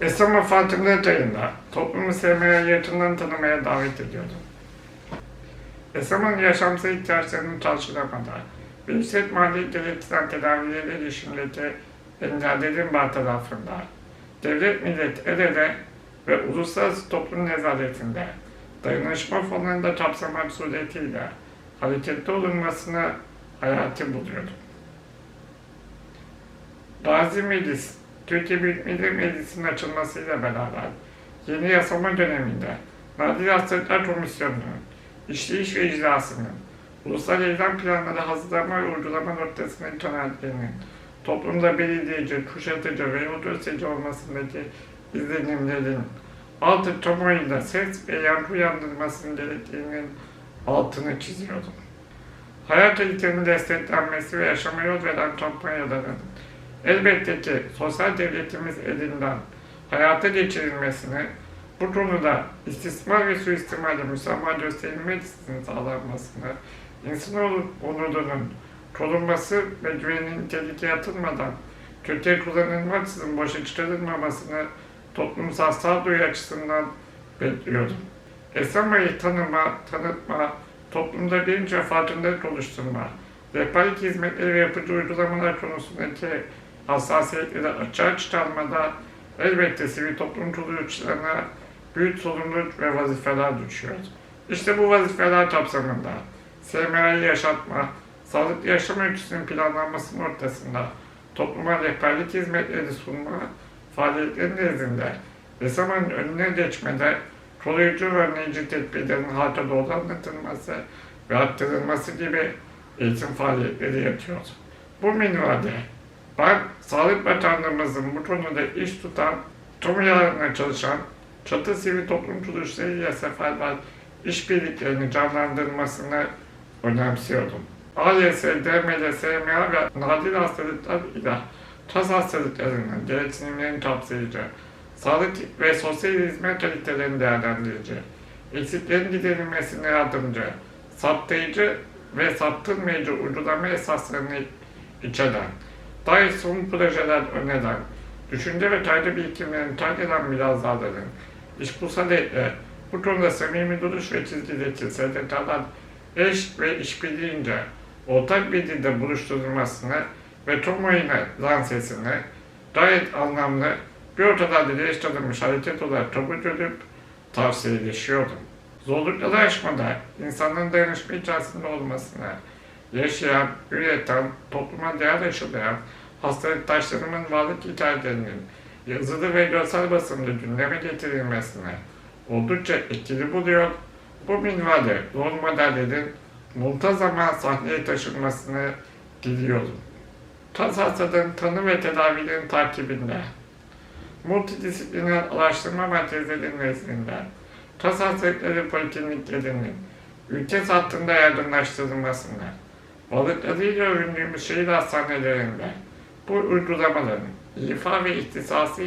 Esama farkındalık ayında toplumu sevmeye, yakından tanımaya davet ediyordum. Esam'ın yaşamsal ihtiyaçlarını karşılamada ve yüksek maliyet gerektiren tedavilere erişimdeki engellerin bartarafında devlet millet el ele ve uluslararası toplum nezaretinde dayanışma fonlarında kapsamak suretiyle hareketli olunmasını hayati buluyordum. Gazi Meclis, Türkiye Büyük Millet Meclisi'nin açılmasıyla beraber yeni yasama döneminde Nadir Hastalıklar Komisyonu'nun işleyiş ve icrasının ulusal eylem planları hazırlama ve uygulama noktasındaki kanallerinin toplumda belirleyici, kuşatıcı ve yol gösterici olmasındaki izlenimlerin altı kamuoyunda ses ve yankı uyandırmasının gerektiğinin altını çiziyordum. Hayat kalitesinin desteklenmesi ve yaşama yol veren kampanyaların elbette ki sosyal devletimiz elinden hayata geçirilmesini bu konuda istismar ve suistimalle müsamaha gösterilmeksizin sağlanmasını, insan onurunun korunması ve güvenin tehlikeye atılmadan kötüye kullanılmaksızın boşa çıkarılmamasını toplumsal sağduyu açısından bekliyordum. Esamayı tanıma, tanıtma, toplumda bilinç ve farkındalık oluşturma, rehberlik hizmetleri ve yapıcı uygulamalar konusundaki hassasiyetleri açığa çıkarmada elbette sivil toplum kuruluşlarına büyük sorumluluk ve vazifeler düşüyor. İşte bu vazifeler kapsamında SMA'yı yaşatma, sağlıklı yaşam öyküsünün planlanması noktasında topluma rehberlik hizmetleri sunma faaliyetlerinin nezdinde ve zamanın önüne geçmede koruyucu ve önleyici tedbirlerin halka doğru anlatılması ve arttırılması gibi eğitim faaliyetleri yatıyor. Bu minvalde ben Sağlık Bakanlığımızın bu konuda iş tutan, kamu yararına çalışan çatı sivil toplum kuruluşlarıyla seferber işbirliklerini canlandırmasını önemsiyordum. ALS, DML, SMA ve nadir hastalıklar ile tas hastalıklarının gereksinimlerini kapsayıcı, sağlık ve sosyal hizmet kalitelerini değerlendirici, eksiklerin giderilmesine yardımcı, saptayıcı ve saptırmayıcı uygulama esaslarını içeren, somut projeler öneren, düşünce ve kayda birikimlerini terk eden mülazzaların, işbulsal etle, bu konuda samimi duruş ve çizgideki STK'lar eş ve işbirliğince ortak bir dilde buluşturulmasını ve kamuoyuna lansesini gayet anlamlı bir ortada geliştirilmiş hareket olarak kabul edip tavsiyeleşiyordum. Zorlukları aşmada insanların dayanışma içerisinde olmasını, yaşayan, üreten, topluma değer aşılayan hastalıktaşlarımın varlık hikayelerinin yazılı ve görsel basımda gündeme getirilmesine oldukça etkili buluyor. Bu minvalde rol modellerin muntazama sahneye taşınmasını diliyorum. Tas hastalığın tanı ve tedavilerin takibinde, multidisipliner araştırma merkezlerinin nezdinde, tas hastalıkları polikliniklerinin ülke hattında yardımlaştırılmasında, balıklarıyla övündüğümüz şehir hastanelerinde bu uygulamaların ifa ve ihtisası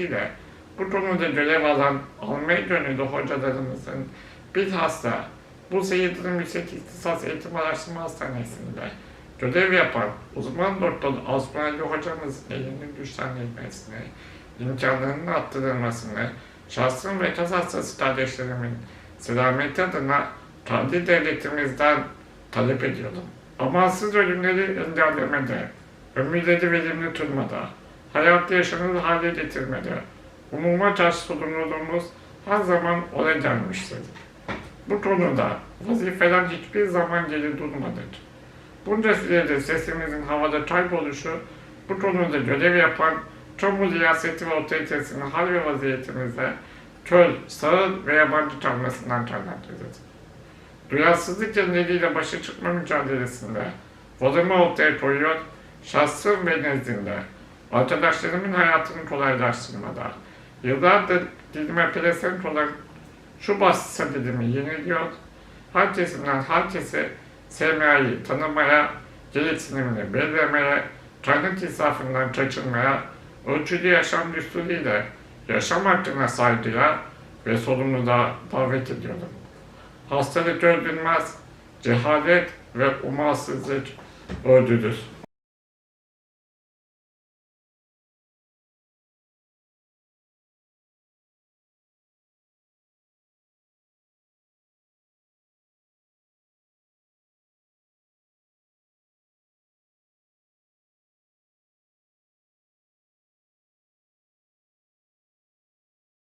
bu konuda görev alan almaya gönüllü hocalarımızın bilhassa bu Seyit'in Yüksek İhtisas Eğitim Araştırma Hastanesi'nde görev yapan uzman doktor Osmanlı hocamızın elinin güçlendirilmesini, imkanlarının arttırılmasını, şahsım ve kaz hastası kardeşlerimin selameti adına kendi devletimizden talep ediyordum. Amansız ölümleri engellemede, ömürleri verimli tutmada, hayatı yaşanır hale getirmede, umuma karşı sorumluluğumuz her zaman oraya gelmiştir. Bu konuda vazifeler hiçbir zaman geri durmadı. Bunca sürede sesimizin havada kayboluşu, bu konuda görev yapan kamu riyaseti ve otoritesinin hal ve vaziyetimize köl, sağır ve yabancı kalmasından kaynaklıdır. Duyarsızlık nedeniyle başa çıkma mücadelesinde varımı ortaya koyuyor, şahsım ve nezdinde, arkadaşlarımın hayatını kolaylaştırmada, yıllardır dilime pelesenk olan şu basit sadedimi yeniliyor, herkesinden herkese sevmeyi tanımaya, gereksinimini belirlemeye, kaynak insafından kaçınmaya, ölçülü yaşam düsturuyla yaşam hakkına saygıya ve sorumluluğa davet ediyorum. Hastalık öldürmez, cehalet ve umarsızlık öldürür.